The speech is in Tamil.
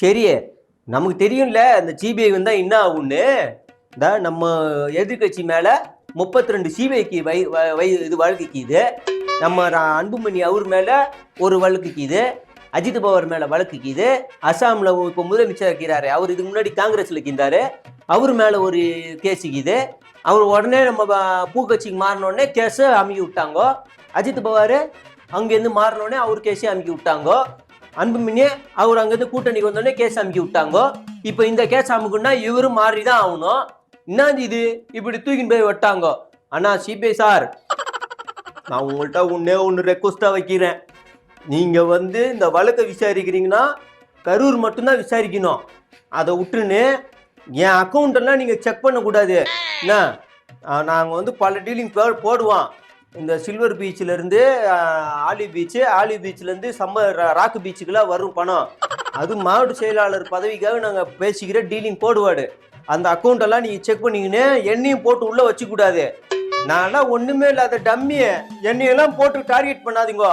சரி நமக்கு தெரியும்ல அந்த சிபிஐ வந்தால் என்ன ஆகும்னு? இந்த நம்ம எதிர்கட்சி மேலே முப்பத்தி ரெண்டு சிபிஐக்கு வை வ- வை இது வழக்குக்குது. நம்ம அன்புமணி அவர் மேலே ஒரு வழக்குக்குது. அஜித் பவர் மேலே வழக்குக்குது. அசாமில் இப்போ முதலமைச்சர் இருக்கிறாரு அவர் இதுக்கு முன்னாடி காங்கிரஸில் இருக்கின்றாரு அவர் மேலே ஒரு கேஸுக்குது. அவர் உடனே நம்ம பூக்கட்சிக்கு மாறினோடனே கேஸை அமுக்கி விட்டாங்கோ. அஜித் பவார் அங்கேருந்து மாறினோடனே அவர் கேஸே அமுக்கி விட்டாங்க. அன்புமணியே அவர் அங்கேருந்து கூட்டணிக்கு வந்தோடனே கேஸ் அமுக்கி விட்டாங்கோ. இப்போ இந்த கேஸ் அமுக்குன்னா இவரும் மாறி தான் ஆகணும். என்னது இது? இப்படி தூக்கின்னு போய் விட்டாங்கோ. அண்ணா சிபிஐ சார் நான் உங்கள்கிட்ட ஒன்றே ஒன்று ரெக்வஸ்ட்டாக வைக்கிறேன். நீங்கள் வந்து இந்த வழக்கை விசாரிக்கிறீங்கன்னா கரூர் மட்டும்தான் விசாரிக்கணும். அதை விட்டுன்னு என் அக்கௌண்ட்டெல்லாம் நீங்கள் செக் பண்ணக்கூடாது. என்ன? நாங்கள் வந்து பல டீலிங் போடுவோம். இந்த சில்வர் பீச்சிலேருந்து ஆலி பீச்சு ஆலி பீச்லேருந்து சம்ம ரா- ராக்கு பீச்சுக்கெல்லாம் வரும் பணம். அது மாவட்ட செயலாளர் பதவிக்காக நாங்கள் பேசிக்கிற டீலிங் போடுவாடு அந்த அக்கௌண்ட்டெல்லாம் நீங்கள் செக் பண்ணிக்கின்னு என்னையும் போட்டு உள்ளே வச்சுக்கூடாது நான்லாம் ஒன்றுமே இல்லாத டம்மியை என்னையெல்லாம் போட்டு டார்கெட் பண்ணாதீங்கோ.